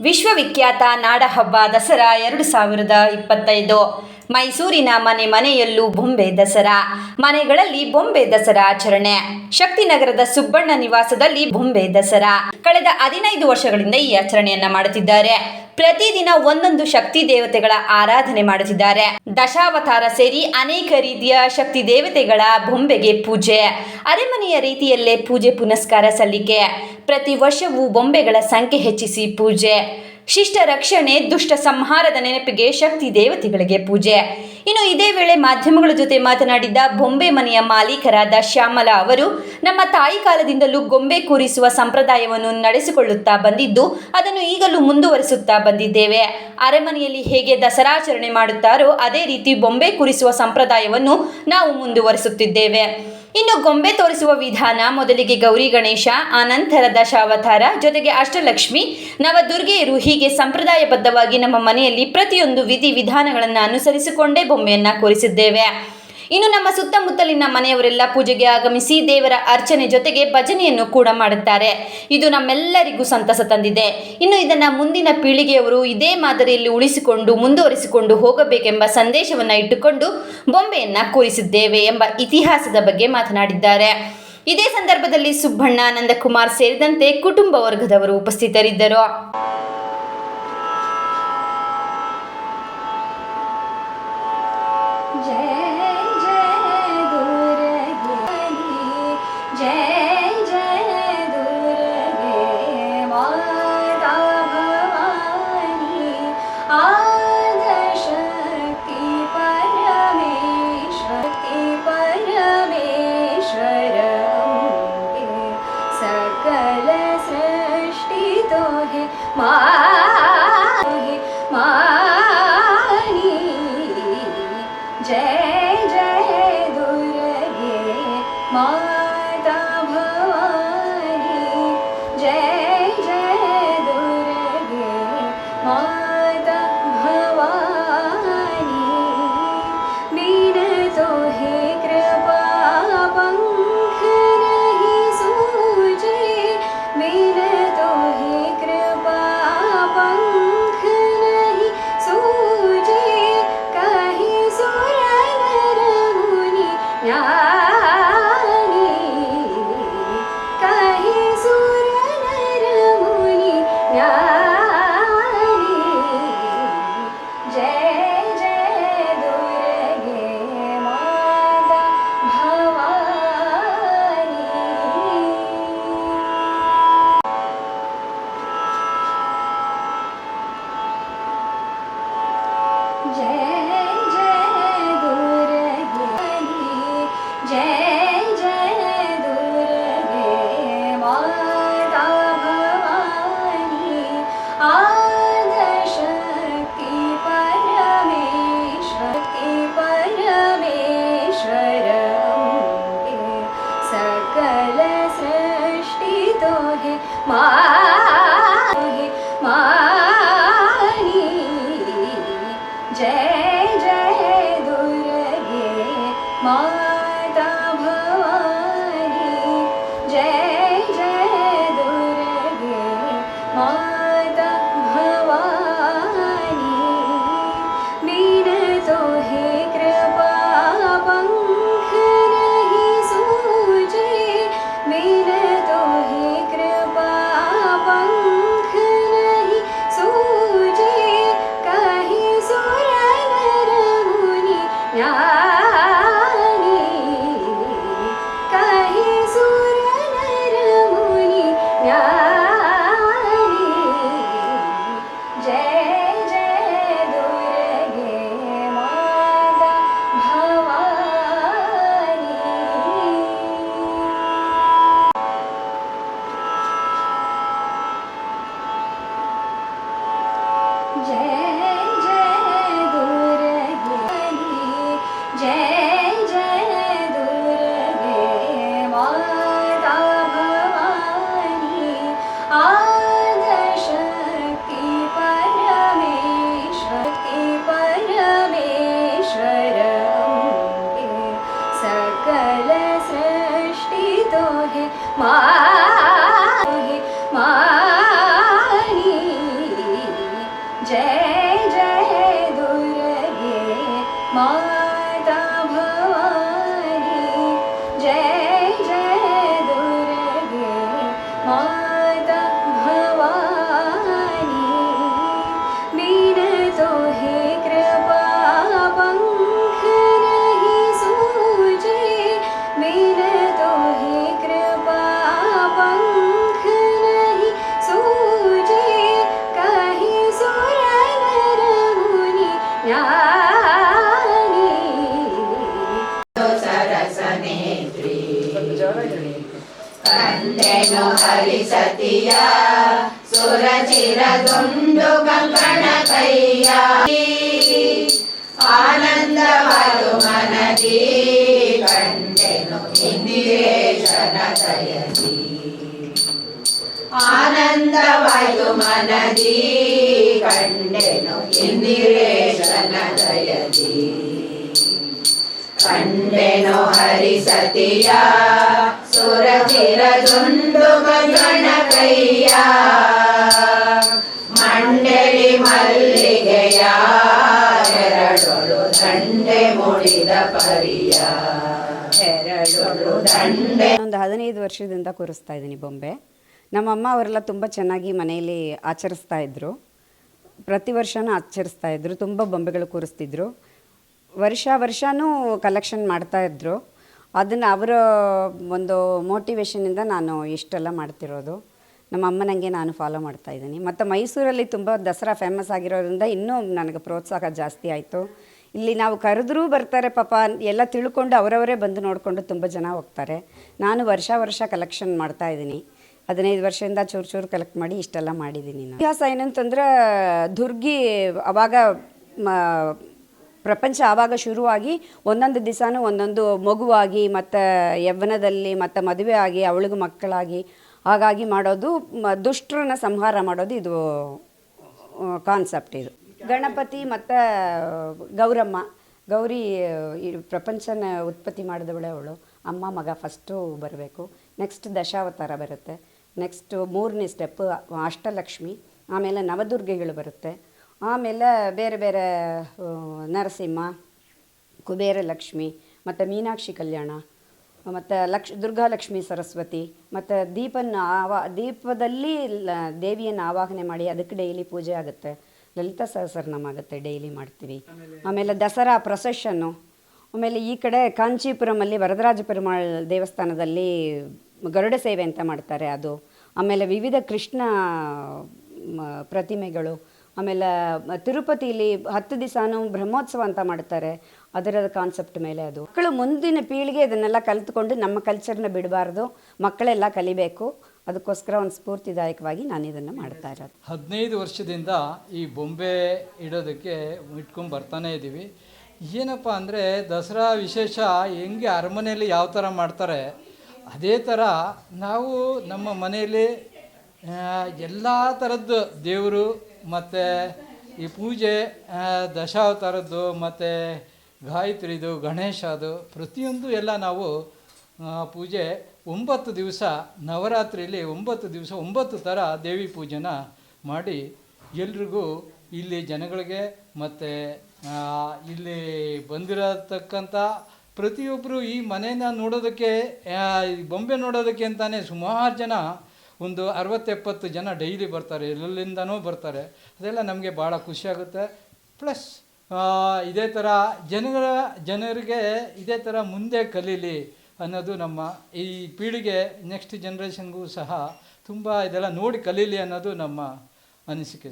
ವಿಶ್ವವಿಖ್ಯಾತ ನಾಡಹಬ್ಬ ದಸರಾ ಎರಡು ಸಾವಿರದ ಇಪ್ಪತ್ತೈದು. ಮೈಸೂರಿನ ಮನೆ ಮನೆಯಲ್ಲೂ ಬೊಂಬೆ ದಸರಾ. ಮನೆಗಳಲ್ಲಿ ಬೊಂಬೆ ದಸರಾ ಆಚರಣೆ. ಶಕ್ತಿನಗರದ ಸುಬ್ಬಣ್ಣ ನಿವಾಸದಲ್ಲಿ ಬೊಂಬೆ ದಸರಾ. ಕಳೆದ ಹದಿನೈದು ವರ್ಷಗಳಿಂದ ಈ ಆಚರಣೆಯನ್ನ ಮಾಡುತ್ತಿದ್ದಾರೆ. ಪ್ರತಿದಿನ ಒಂದೊಂದು ಶಕ್ತಿ ದೇವತೆಗಳ ಆರಾಧನೆ ಮಾಡುತ್ತಿದ್ದಾರೆ ದಶಾವತಾರ ಸೇರಿ ಅನೇಕ ರೀತಿಯ ಶಕ್ತಿ ದೇವತೆಗಳ ಬೊಂಬೆಗೆ ಪೂಜೆ. ಅರೆಮನೆಯ ರೀತಿಯಲ್ಲೇ ಪೂಜೆ ಪುನಸ್ಕಾರ ಸಲ್ಲಿಕೆ. ಪ್ರತಿ ವರ್ಷವೂ ಬೊಂಬೆಗಳ ಸಂಖ್ಯೆ ಹೆಚ್ಚಿಸಿ ಪೂಜೆ. ಶಿಷ್ಟ ರಕ್ಷಣೆ, ದುಷ್ಟ ಸಂಹಾರದ ನೆನಪಿಗೆ ಶಕ್ತಿ ದೇವತೆಗಳಿಗೆ ಪೂಜೆ. ಇನ್ನು ಇದೇ ವೇಳೆ ಮಾಧ್ಯಮಗಳ ಜೊತೆ ಮಾತನಾಡಿದ ಬೊಂಬೆ ಮನೆಯ ಮಾಲೀಕರಾದ ಶ್ಯಾಮಲಾ ಅವರು, ನಮ್ಮ ತಾಯಿ ಕಾಲದಿಂದಲೂ ಗೊಂಬೆ ಕೂರಿಸುವ ಸಂಪ್ರದಾಯವನ್ನು ನಡೆಸಿಕೊಳ್ಳುತ್ತಾ ಬಂದಿದ್ದು, ಅದನ್ನು ಈಗಲೂ ಮುಂದುವರಿಸುತ್ತಾ ಬಂದಿದ್ದೇವೆ. ಅರಮನೆಯಲ್ಲಿ ಹೇಗೆ ದಸರಾಚರಣೆ ಮಾಡುತ್ತಾರೋ, ಅದೇ ರೀತಿ ಬೊಂಬೆ ಕೂರಿಸುವ ಸಂಪ್ರದಾಯವನ್ನು ನಾವು ಮುಂದುವರಿಸುತ್ತಿದ್ದೇವೆ. ಇನ್ನು ಗೊಂಬೆ ತೋರಿಸುವ ವಿಧಾನ ಮೊದಲಿಗೆ ಗೌರಿ ಗಣೇಶ, ಆನಂತರ ದಶಾವತಾರ, ಜೊತೆಗೆ ಅಷ್ಟಲಕ್ಷ್ಮಿ. ನವದುರ್ಗೆಯರು ಹೀಗೆ ಸಂಪ್ರದಾಯಬದ್ಧವಾಗಿ ನಮ್ಮ ಮನೆಯಲ್ಲಿ ಪ್ರತಿಯೊಂದು ವಿಧಿ ವಿಧಾನಗಳನ್ನು ಅನುಸರಿಸಿಕೊಂಡೇ ಬೊಂಬೆಯನ್ನ ಕೂರಿಸಿದ್ದೇವೆ. ಇನ್ನು ನಮ್ಮ ಸುತ್ತಮುತ್ತಲಿನ ಮನೆಯವರೆಲ್ಲ ಪೂಜೆಗೆ ಆಗಮಿಸಿ ದೇವರ ಅರ್ಚನೆ ಜೊತೆಗೆ ಭಜನೆಯನ್ನು ಕೂಡ ಮಾಡುತ್ತಾರೆ. ಇದು ನಮ್ಮೆಲ್ಲರಿಗೂ ಸಂತಸ ತಂದಿದೆ. ಇನ್ನು ಇದನ್ನು ಮುಂದಿನ ಪೀಳಿಗೆಯವರು ಇದೇ ಮಾದರಿಯಲ್ಲಿ ಉಳಿಸಿಕೊಂಡು ಮುಂದುವರಿಸಿಕೊಂಡು ಹೋಗಬೇಕೆಂಬ ಸಂದೇಶವನ್ನು ಇಟ್ಟುಕೊಂಡು ಬೊಂಬೆಯನ್ನ ಕೂರಿಸಿದ್ದೇವೆ ಎಂಬ ಇತಿಹಾಸದ ಬಗ್ಗೆ ಮಾತನಾಡಿದ್ದಾರೆ. ಇದೇ ಸಂದರ್ಭದಲ್ಲಿ ಸುಬ್ಬಣ್ಣ, ನಂದಕುಮಾರ್ ಸೇರಿದಂತೆ ಕುಟುಂಬ ವರ್ಗದವರು ಉಪಸ್ಥಿತರಿದ್ದರು. My. মা ಹರಿಸತಿಯ ಸುರಚಿರದೊಂದು ಕಂಕಣ ಕೈಯ ಆನಂದವಾದು ಮನದಿ ಕಂಡೆನು ಇಂದಿರೇಶನ ದಯದಿ ಆನಂದವಾಯ್ತು ಮನದಿ ಕಂಡೆನು ಇಂದಿರೇಶನ ದಯದಿ ಕಂಡೆನು ಹರಿಸತಿಯ ಗಗನ ಕೈಯ. ಮಂಡಳಿ ಮಲ್ಲಿಗೆಯ. ಎರಡೊಳು ದಂಡೆ ಮುಡಿದ ಪರಿಯ. ಒಂದು ಹದಿನೈದು ವರ್ಷದಿಂದ ಕೂರಿಸ್ತಾ ಇದ್ದೀನಿ ಬೊಂಬೆ. ನಮ್ಮಮ್ಮ ಅವರೆಲ್ಲ ತುಂಬ ಚೆನ್ನಾಗಿ ಮನೆಯಲ್ಲಿ ಆಚರಿಸ್ತಾ ಇದ್ದರು ಪ್ರತಿ ವರ್ಷನೂ ಆಚರಿಸ್ತಾ ಇದ್ದರು ತುಂಬ ಬೊಂಬೆಗಳು ಕೂರಿಸ್ತಿದ್ರು. ವರ್ಷ ವರ್ಷನೂ ಕಲೆಕ್ಷನ್ ಮಾಡ್ತಾ ಇದ್ದರು ಅದನ್ನು ಅವರ ಒಂದು ಮೋಟಿವೇಶನಿಂದ ನಾನು ಇಷ್ಟೆಲ್ಲ ಮಾಡ್ತಿರೋದು. ನಮ್ಮ ಅಮ್ಮನಂಗೆ ನಾನು ಫಾಲೋ ಮಾಡ್ತಾ ಇದ್ದೀನಿ. ಮತ್ತು ಮೈಸೂರಲ್ಲಿ ತುಂಬ ದಸರಾ ಫೇಮಸ್ ಆಗಿರೋದ್ರಿಂದ ಇನ್ನೂ ನನಗೆ ಪ್ರೋತ್ಸಾಹ ಜಾಸ್ತಿ ಆಯಿತು. ಇಲ್ಲಿ ನಾವು ಕರೆದ್ರೂ ಬರ್ತಾರೆ ಪಾಪ, ಎಲ್ಲ ತಿಳ್ಕೊಂಡು ಅವರವರೇ ಬಂದು ನೋಡಿಕೊಂಡು ತುಂಬ ಜನ ಹೋಗ್ತಾರೆ. ನಾನು ವರ್ಷ ವರ್ಷ ಕಲೆಕ್ಷನ್ ಮಾಡ್ತಾ ಇದ್ದೀನಿ. ಹದಿನೈದು ವರ್ಷದಿಂದ ಚೂರು ಚೂರು ಕಲೆಕ್ಟ್ ಮಾಡಿ ಇಷ್ಟೆಲ್ಲ ಮಾಡಿದ್ದೀನಿ ನಾನು. ಇತಿಹಾಸ ಏನಂತಂದ್ರೆ, ದುರ್ಗಿ ಅವಾಗ ಪ್ರಪಂಚ ಆವಾಗ ಶುರುವಾಗಿ ಒಂದೊಂದು ದಿವಸನೂ ಒಂದೊಂದು ಮಗುವಾಗಿ, ಮತ್ತು ಯವ್ವನದಲ್ಲಿ ಮತ್ತು ಮದುವೆ ಆಗಿ, ಅವಳಿಗೂ ಮಕ್ಕಳಾಗಿ, ಹಾಗಾಗಿ ಮಾಡೋದು ದುಷ್ಟರನ್ನ ಸಂಹಾರ ಮಾಡೋದು ಇದು ಕಾನ್ಸೆಪ್ಟ್ ಇದು. ಗಣಪತಿ ಮತ್ತು ಗೌರಮ್ಮ. ಗೌರಿ, ಈ ಪ್ರಪಂಚನ ಉತ್ಪತ್ತಿ ಮಾಡಿದವಳೆ ಅವಳು. ಅಮ್ಮ, ಮಗ ಫಸ್ಟು ಬರಬೇಕು. ನೆಕ್ಸ್ಟ್ ದಶಾವತಾರ ಬರುತ್ತೆ. ನೆಕ್ಸ್ಟು ಮೂರನೇ ಸ್ಟೆಪ್ಪು ಅಷ್ಟಲಕ್ಷ್ಮಿ. ಆಮೇಲೆ ನವದುರ್ಗೆಗಳು ಬರುತ್ತೆ. ಆಮೇಲೆ ಬೇರೆ ಬೇರೆ ನರಸಿಂಹ, ಕುಬೇರ ಲಕ್ಷ್ಮಿ, ಮತ್ತು ಮೀನಾಕ್ಷಿ ಕಲ್ಯಾಣ, ಮತ್ತು ಲಕ್ಷ ದುರ್ಗಾಲಕ್ಷ್ಮಿ ಸರಸ್ವತಿ, ಮತ್ತು ದೀಪನ ಆವಾ, ದೀಪದಲ್ಲಿ ಲ- ದೇವಿಯನ್ನು ಆವಾಹನೆ ಮಾಡಿ ಅದಕ್ಕೆ ಡೈಲಿ ಪೂಜೆ ಆಗುತ್ತೆ. ಲಲಿತಾ ಸಹಸ್ರನಾಮ ಆಗುತ್ತೆ ಡೈಲಿ ಮಾಡ್ತೀವಿ. ಆಮೇಲೆ ದಸರಾ ಪ್ರೊಸೆಷನ್ನು, ಆಮೇಲೆ ಈ ಕಡೆ ಕಾಂಚೀಪುರಮಲ್ಲಿ ವರದರಾಜ ಪೆರುಮಾಳ್ ದೇವಸ್ಥಾನದಲ್ಲಿ ಗರುಡ ಸೇವೆ ಅಂತ ಮಾಡ್ತಾರೆ ಅದು. ಆಮೇಲೆ ವಿವಿಧ ಕೃಷ್ಣ ಪ್ರತಿಮೆಗಳು ಆಮೇಲೆ ತಿರುಪತಿಯಲ್ಲಿ ಹತ್ತು ದಿವಸನೂ ಬ್ರಹ್ಮೋತ್ಸವ ಅಂತ ಮಾಡ್ತಾರೆ. ಅದರ ಕಾನ್ಸೆಪ್ಟ್ ಮೇಲೆ ಅದು. ಮಕ್ಕಳು ಮುಂದಿನ ಪೀಳಿಗೆ ಇದನ್ನೆಲ್ಲ ಕಲಿತ್ಕೊಂಡು ನಮ್ಮ ಕಲ್ಚರ್ನ ಬಿಡಬಾರ್ದು. ಮಕ್ಕಳೆಲ್ಲ ಕಲಿಬೇಕು. ಅದಕ್ಕೋಸ್ಕರ ಒಂದು ಸ್ಫೂರ್ತಿದಾಯಕವಾಗಿ ನಾನು ಇದನ್ನು ಮಾಡ್ತಾ ಇರೋದು. ಹದಿನೈದು ವರ್ಷದಿಂದ ಈ ಬೊಂಬೆ ಇಡೋದಕ್ಕೆ ಇಟ್ಕೊಂಡು ಬರ್ತಾನೆ ಇದ್ದೀವಿ ಏನಪ್ಪ ಅಂದರೆ, ದಸರಾ ವಿಶೇಷ ಹೆಂಗೆ ಅರಮನೆಯಲ್ಲಿ ಯಾವ ಥರ ಮಾಡ್ತಾರೆ, ಅದೇ ಥರ ನಾವು ನಮ್ಮ ಮನೆಯಲ್ಲಿ ಎಲ್ಲ ಥರದ್ದು ದೇವರು ಮತ್ತು ಈ ಪೂಜೆ ದಶಾವತಾರದ್ದು ಮತ್ತು ಗಾಯತ್ರಿದು, ಗಣೇಶದು, ಪ್ರತಿಯೊಂದು ಎಲ್ಲ ನಾವು ಪೂಜೆ ಒಂಬತ್ತು ದಿವಸ ನವರಾತ್ರಿಯಲ್ಲಿ ಒಂಬತ್ತು ದಿವಸ ಒಂಬತ್ತು ಥರ ದೇವಿ ಪೂಜೆನ ಮಾಡಿ ಎಲ್ರಿಗೂ ಇಲ್ಲಿ ಜನಗಳಿಗೆ ಮತ್ತು ಇಲ್ಲಿ ಬಂದಿರತಕ್ಕಂಥ ಪ್ರತಿಯೊಬ್ಬರು ಈ ಮನೆಯನ್ನು ನೋಡೋದಕ್ಕೆ ಬೊಂಬೆ ನೋಡೋದಕ್ಕೆ ಅಂತಲೇ ಸುಮಾರು ಜನ ಒಂದು ಅರವತ್ತೆಪ್ಪತ್ತು ಜನ ಡೈಲಿ ಬರ್ತಾರೆ, ಎಲ್ಲೆಲ್ಲಿಂದನೂ ಬರ್ತಾರೆ. ಅದೆಲ್ಲ ನಮಗೆ ಭಾಳ ಖುಷಿಯಾಗುತ್ತೆ ಪ್ಲಸ್ ಇದೇ ಥರ ಜನರ, ಜನರಿಗೆ ಇದೇ ಥರ ಮುಂದೆ ಕಲೀಲಿ ಅನ್ನೋದು ನಮ್ಮ ಈ ಪೀಳಿಗೆ ನೆಕ್ಸ್ಟ್ ಜನ್ರೇಷನ್ಗೂ ಸಹ ತುಂಬ ಇದೆಲ್ಲ ನೋಡಿ ಕಲೀಲಿ ಅನ್ನೋದು ನಮ್ಮ ಅನಿಸಿಕೆ.